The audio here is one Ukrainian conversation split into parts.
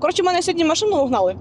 Коротше, мене сьогодні машину угнали.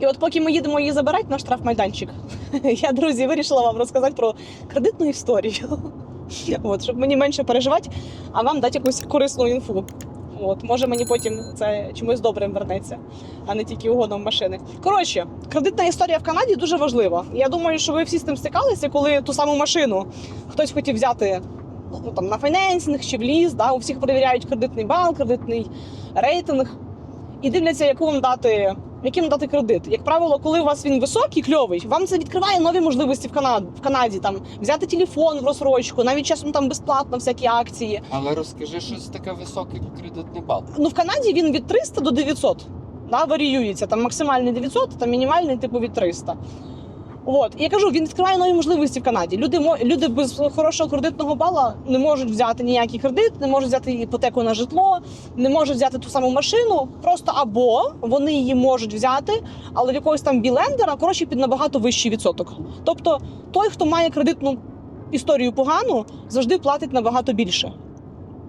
І от поки ми їдемо її забирати на штрафмайданчик, я, друзі, вирішила вам розказати про кредитну історію. От, щоб мені менше переживати, а вам дати якусь корисну інфу. От, може мені потім це чимось добрим вернеться, а не тільки угоном машини. Коротше, кредитна історія в Канаді дуже важлива. Я думаю, що ви всі з тим стикалися, коли ту саму машину хтось хотів взяти ну, там, на фінансинг чи в ліс, да, у всіх перевіряють кредитний бал, кредитний рейтинг і дивляться, яку вам дати, яким дати кредит. Як правило, коли у вас він високий, кльовий, вам це відкриває нові можливості в Канаді. В Канаді там взяти телефон в розсрочку, навіть часом там безплатно всякі акції. Але розкажи, що це таке високий кредитний бал. Ну в Канаді він від 300 до 900. Да, варіюється там максимальний 900, там мінімальний типу від 300. От я кажу, він відкриває нові можливості в Канаді. Люди люди без хорошого кредитного бала не можуть взяти ніякий кредит, не можуть взяти іпотеку на житло, не можуть взяти ту саму машину. Просто або вони її можуть взяти, але в якогось там білендера коротше під набагато вищий відсоток. Тобто той, хто має кредитну історію погану, завжди платить набагато більше.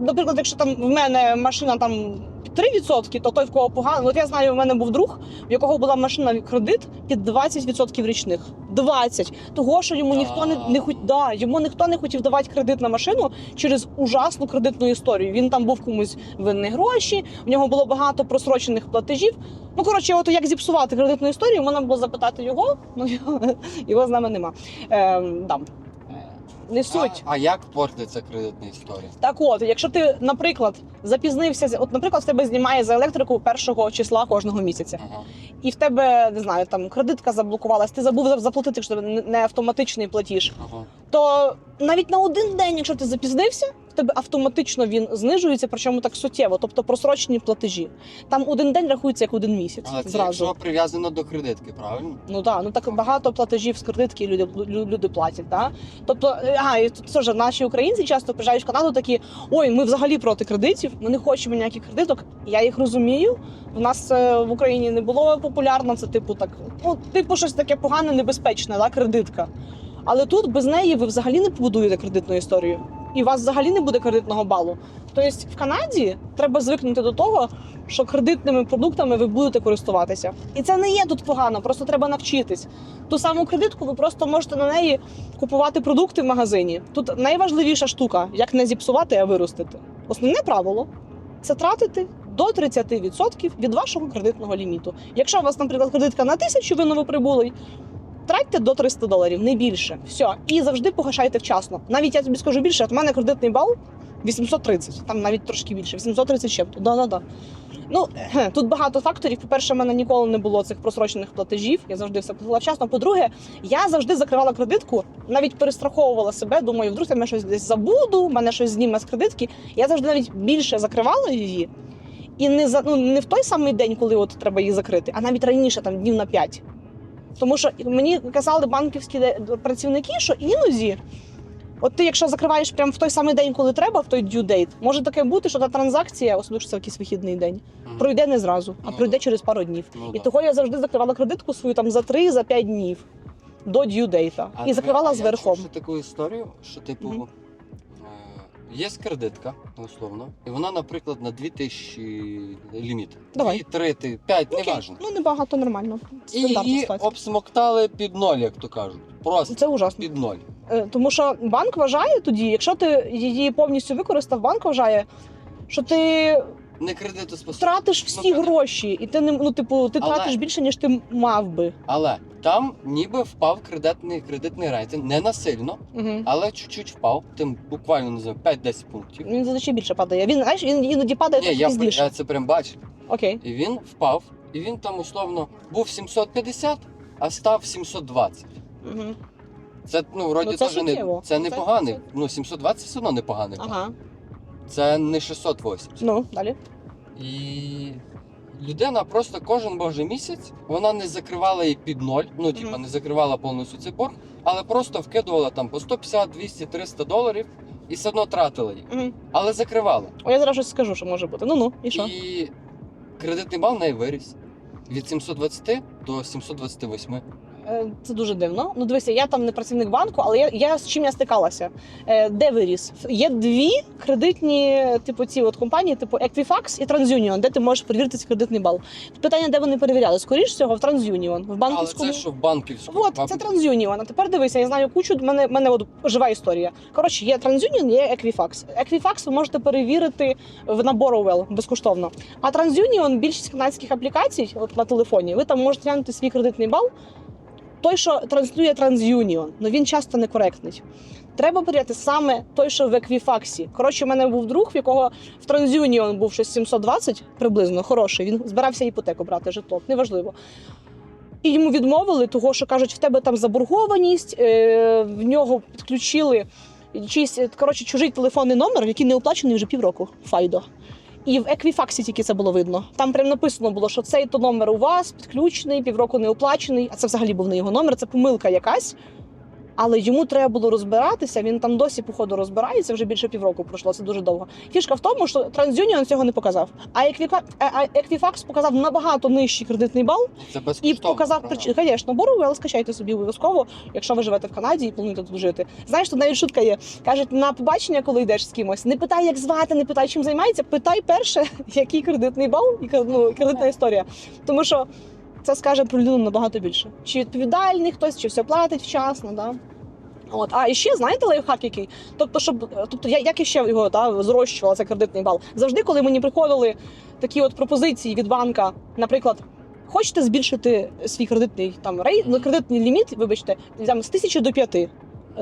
Наприклад, якщо там в мене машина там 3%, то той, в кого погано. От я знаю, у мене був друг, в якого була машина кредит під 20% річних. 20. Того, що йому ніхто не, не хот- да, йому ніхто не хотів давати кредит на машину через ужасну кредитну історію. Він там був комусь винні гроші, в нього було багато просрочених платежів. Ну коротше, от як зіпсувати кредитну історію, можна було запитати його. Ну його, з нами нема. Ем, да. Не суть. А, а як портиться кредитна історія? Так от, якщо ти, наприклад, запізнився, з- от, наприклад, в тебе знімає за електрику першого числа кожного місяця, Ага. і в тебе не знаю, там кредитка заблокувалась, ти забув заплатити, якщо не автоматичний платіж, Ага. то навіть на один день, якщо ти запізнився, тебе автоматично він знижується, причому так суттєво, тобто просрочені платежі. Там один день рахується як один місяць. Але це зразу. якщо прив'язано до кредитки, правильно? Ну так, ну так багато платежів з кредитки люди, лю- люди платять. Да? Тобто, е, ага, і тут теж наші українці часто приїжджають в Канаду такі: ой, ми взагалі проти кредитів, ми не хочемо ніяких кредиток. Я їх розумію. В нас е, в Україні не було популярно. Це типу так, ну типу щось таке погане, небезпечне, да, кредитка. Але тут без неї ви взагалі не побудуєте кредитну історію. І у вас взагалі не буде кредитного балу. Тобто в Канаді треба звикнути до того, що кредитними продуктами ви будете користуватися. І це не є тут погано, просто треба навчитись. Ту саму кредитку ви просто можете на неї купувати продукти в магазині. Тут найважливіша штука, як не зіпсувати, а виростити. Основне правило це тратити до 30% від вашого кредитного ліміту. Якщо у вас, наприклад, кредитка на тисячу, ви новоприбулий, тратьте до 300 доларів, не більше. Все. І завжди погашайте вчасно. Навіть я тобі скажу більше, от у мене кредитний бал 830, там навіть трошки більше, 830 ще. Да-да-да. Ну, тут багато факторів. По-перше, в мене ніколи не було цих просрочених платежів. Я завжди все платила вчасно. По-друге, я завжди закривала кредитку, навіть перестраховувала себе. Думаю, вдруг я мене щось десь забуду, мене щось зніме з кредитки. Я завжди навіть більше закривала її. І не за ну не в той самий день, коли от треба її закрити, а навіть раніше, там днів на 5. Тому що мені казали банківські працівники, що іноді, от ти, якщо закриваєш прямо в той самий день, коли треба, в той due date, може таке бути, що та транзакція, особливо що це якийсь вихідний день, пройде не зразу, а Ну, пройде через пару днів. Ну, І того я завжди закривала кредитку свою там за 3 за 5 днів до due date. І закривала а з я чув таку історію, що типу. Є кредитка, условно, і вона, наприклад, на 2000 ліміт. Давай. 2, 3, 5, Окей, неважно. Ну небагато нормально. І Стандартна її ситуація. обсмоктали під ноль, як то кажуть. Просто Це ужасно. під ноль. Е, Тому що банк вважає тоді, якщо ти її повністю використав, банк вважає, що ти Не кредитоспособний. втратиш всі Ну, гроші, і ти не ну, типу, ти Але- тратиш більше, ніж ти мав би. Але там ніби впав кредитний, кредитний рейтинг, не насильно, Угу. але чуть-чуть впав. Тим буквально не знаю, 5-10 пунктів. Він зазвичай більше падає. Він знаєш, він іноді падає Ні, трохи я, пізніше. я це прям бачив. Окей. І він впав, і він там условно був 750, а став 720. Угу. Це ну вроді Ну, це теж не суттєво. це Це- непоганий. це- Ну 720 все одно непоганий. Ага. Це не 680. Ну, далі. І людина просто кожен божий місяць вона не закривала її під ноль, ну типа Мгм. не закривала повністю цей борг, але просто вкидувала там по 150, 200, 300 доларів і все одно тратила їх. Угу. Але закривала. О, я зараз щось скажу, що може бути. Ну ну, і що? І кредитний бал в неї виріс від 720 до 728. Е, Це дуже дивно. Ну, дивися, я там не працівник банку, але я, я з чим я стикалася. Е, Де виріс? Є дві кредитні, типу, ці от компанії, типу Equifax і TransUnion, де ти можеш перевірити цей кредитний бал. Питання, де вони перевіряли? Скоріше всього, в TransUnion, в Але це що в банківську. От, це TransUnion. А тепер дивися, я знаю кучу, в мене, в мене от жива історія. Коротше, є TransUnion, є Equifax. Equifax ви можете перевірити в набор Borrowell безкоштовно. А TransUnion, більшість канадських аплікацій от на телефоні, ви там можете глянути свій кредитний бал. Той, що транслює TransUnion, але він часто некоректний. Треба перевіряти саме той, що в Equifax. Коротше, у мене був друг, в якого в TransUnion був щось 720 приблизно, хороший. Він збирався іпотеку брати житло, неважливо. І йому відмовили, того, що кажуть, в тебе там заборгованість, е, в нього підключили чийсь, коротше, чужий телефонний номер, який не оплачений вже півроку. Файдо. І в еквіфаксі тільки це було видно. Там прям написано було, що цей то номер у вас підключений, півроку не оплачений, а це взагалі був не його номер, це помилка якась. Але йому треба було розбиратися. Він там досі, походу, розбирається. Вже більше півроку пройшло. Це дуже довго. Фішка в тому, що TransUnion цього не показав. А Equifax, показав набагато нижчий кредитний бал, Це і показав причину. Звісно, Borrowell скачайте собі обов'язково, якщо ви живете в Канаді і плануєте тут жити. Знаєш, тут навіть шутка є. Кажуть, на побачення, коли йдеш з кимось, не питай, як звати, не питай, чим займається. Питай перше, який кредитний бал і ну, кредитна історія. Тому що це скаже про людину набагато більше. Чи відповідальний хтось, чи все платить вчасно. Да? От, а і ще знаєте лайфхак який? Тобто, щоб тобто я як іще його та, зрощувала цей кредитний бал. Завжди, коли мені приходили такі от пропозиції від банка, наприклад, хочете збільшити свій кредитний там рейт, ну, кредитний ліміт, вибачте, з тисячі до п'яти.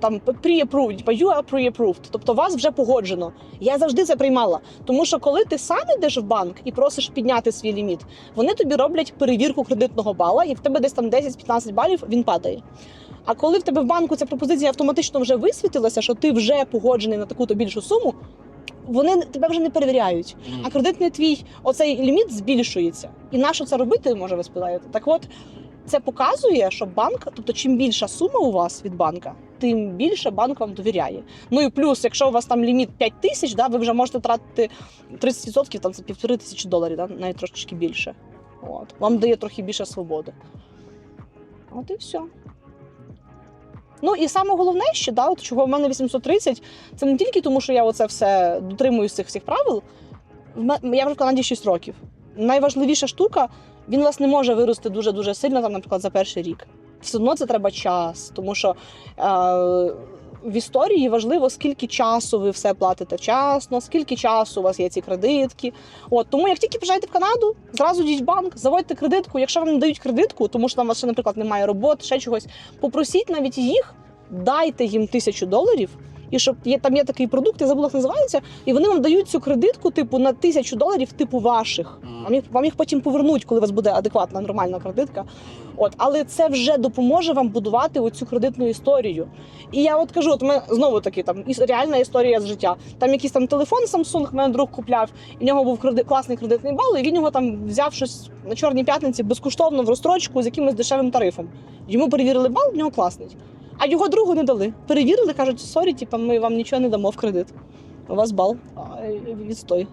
Там pre-approved, типа you are pre-approved, тобто вас вже погоджено. Я завжди це приймала. Тому що коли ти сам йдеш в банк і просиш підняти свій ліміт, вони тобі роблять перевірку кредитного бала, і в тебе десь там 10-15 балів він падає. А коли в тебе в банку ця пропозиція автоматично вже висвітилася, що ти вже погоджений на таку-то більшу суму, вони тебе вже не перевіряють. А кредитний твій оцей ліміт збільшується. І на що це робити, може ви спитаєте? Так от це показує, що банк, тобто чим більша сума у вас від банка, тим більше банк вам довіряє. Ну і плюс, якщо у вас там ліміт 5 тисяч, да, ви вже можете тратити 30%, там це півтори тисячі доларів, да, навіть трошечки більше. От. Вам дає трохи більше свободи. От і все. Ну і саме головне, ще да, от чого в мене 830, це не тільки тому, що я оце все дотримуюсь цих всіх правил. Я вже в Канаді 6 років. Найважливіша штука, він вас не може вирости дуже-дуже сильно, там, наприклад, за перший рік. Все одно це треба час, тому що е, в історії важливо, скільки часу ви все платите вчасно, скільки часу у вас є ці кредитки. От тому, як тільки приїжджаєте в Канаду, зразу йдіть в банк, заводьте кредитку. Якщо вам не дають кредитку, тому що там у вас ще, наприклад, немає роботи, ще чогось, попросіть навіть їх, дайте їм тисячу доларів. І щоб є там є такий продукт, я забула, як називається, і вони вам дають цю кредитку, типу, на тисячу доларів, типу ваших. Вам їх, вам їх потім повернуть, коли у вас буде адекватна нормальна кредитка. От, але це вже допоможе вам будувати оцю кредитну історію. І я от кажу, от мене знову таки там реальна історія з життя. Там якийсь там телефон Samsung мене друг купляв, і в нього був креди, класний кредитний бал, і він його там взяв щось на чорній п'ятниці безкоштовно в розстрочку з якимось дешевим тарифом. Йому перевірили бал, в нього класний. А його другу не дали. Перевірили, кажуть, сорі, типа, ми вам нічого не дамо в кредит. У вас бал, відстой.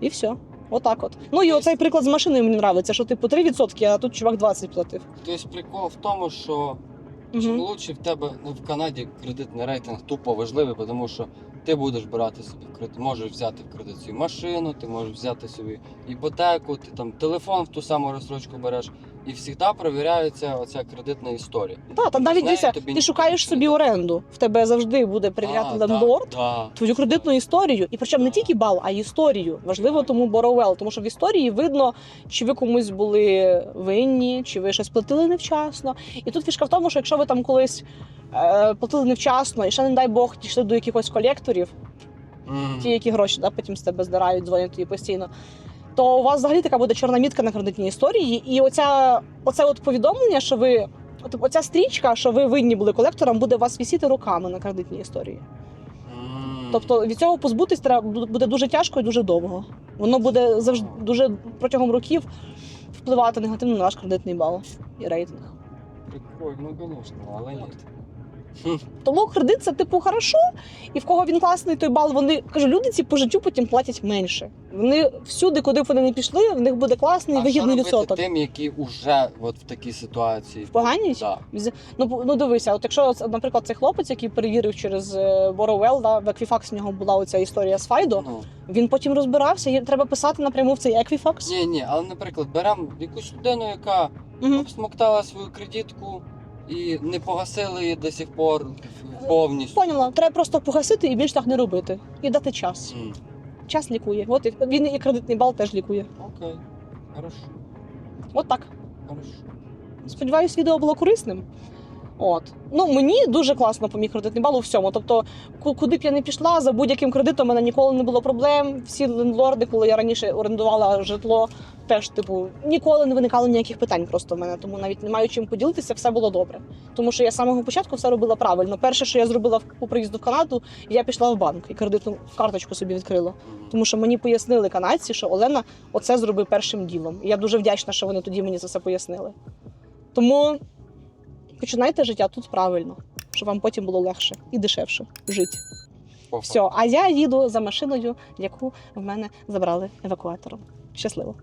І все. Отак от. Ну і оцей приклад з машиною мені подобається, що типу 3%, а тут чувак 20 платив. Тобто прикол в тому, що чим лучше в тебе ну, в Канаді кредитний рейтинг тупо важливий, тому що ти будеш брати собі кредит, можеш взяти в кредит свою машину, ти можеш взяти собі іпотеку, ти там телефон в ту саму розстрочку береш. І завжди перевіряється оця кредитна історія. Так, там навіть дивися, тобі ти ніхто шукаєш собі оренду. В тебе завжди буде перевіряти лендлорд. Да. Твою кредитну історію, і причому не тільки бал, а й історію. Важливо тому Borrowell, тому що в історії видно, чи ви комусь були винні, чи ви щось платили невчасно. І тут фішка в тому, що якщо ви там колись е, платили невчасно, і ще не дай Бог дійшли до якихось колекторів, Мгм. ті, які гроші да, потім з тебе здирають, дзвонять тобі постійно. То у вас взагалі така буде чорна мітка на кредитній історії, і оця, оце от повідомлення, що ви. от Оця стрічка, що ви винні були колекторам, буде вас висіти роками на кредитній історії. Тобто від цього позбутись треба буде дуже тяжко і дуже довго. Воно буде завжди дуже протягом років впливати негативно на ваш кредитний бал і рейтинг. Прикольно, ну звісно, але ні. Тому кредит це типу хорошо, і в кого він класний, той бал. Вони кажу, люди ці по життю потім платять менше. Вони всюди, куди б вони не пішли, в них буде класний а вигідний робити відсоток. тим, які вже от в такій ситуації? В поганій? Да. Ну, ну дивися, от якщо, наприклад, цей хлопець, який перевірив через Borrowell, да, в Equifax в нього була оця історія з Файдо, Ну, він потім розбирався, і треба писати напряму в цей Equifax. ні, ні, але, наприклад, беремо якусь людину, яка Мгм. обсмоктала свою кредитку і не погасили її до сих пор повністю. Поняла, треба просто погасити і більш так не робити. І дати час. М, Час лікує. От і він і кредитний бал теж лікує. Окей, хорошо, От так. хорошо. Сподіваюсь, відео було корисним. От ну мені дуже класно поміг кредитний бал у всьому. Тобто, куди б я не пішла, за будь-яким кредитом у мене ніколи не було проблем. Всі лендлорди, коли я раніше орендувала житло, теж типу ніколи не виникало ніяких питань. Просто в мене. Тому навіть не маю чим поділитися, все було добре. Тому що я з самого початку все робила правильно. Перше, що я зробила по приїзду в Канаду, я пішла в банк і кредитну карточку собі відкрила. Тому що мені пояснили канадці, що Олена оце зробив першим ділом. І я дуже вдячна, що вони тоді мені це все пояснили. Тому починайте життя тут правильно, щоб вам потім було легше і дешевше жити. Все, а я їду за машиною, яку в мене забрали евакуатором. Щасливо.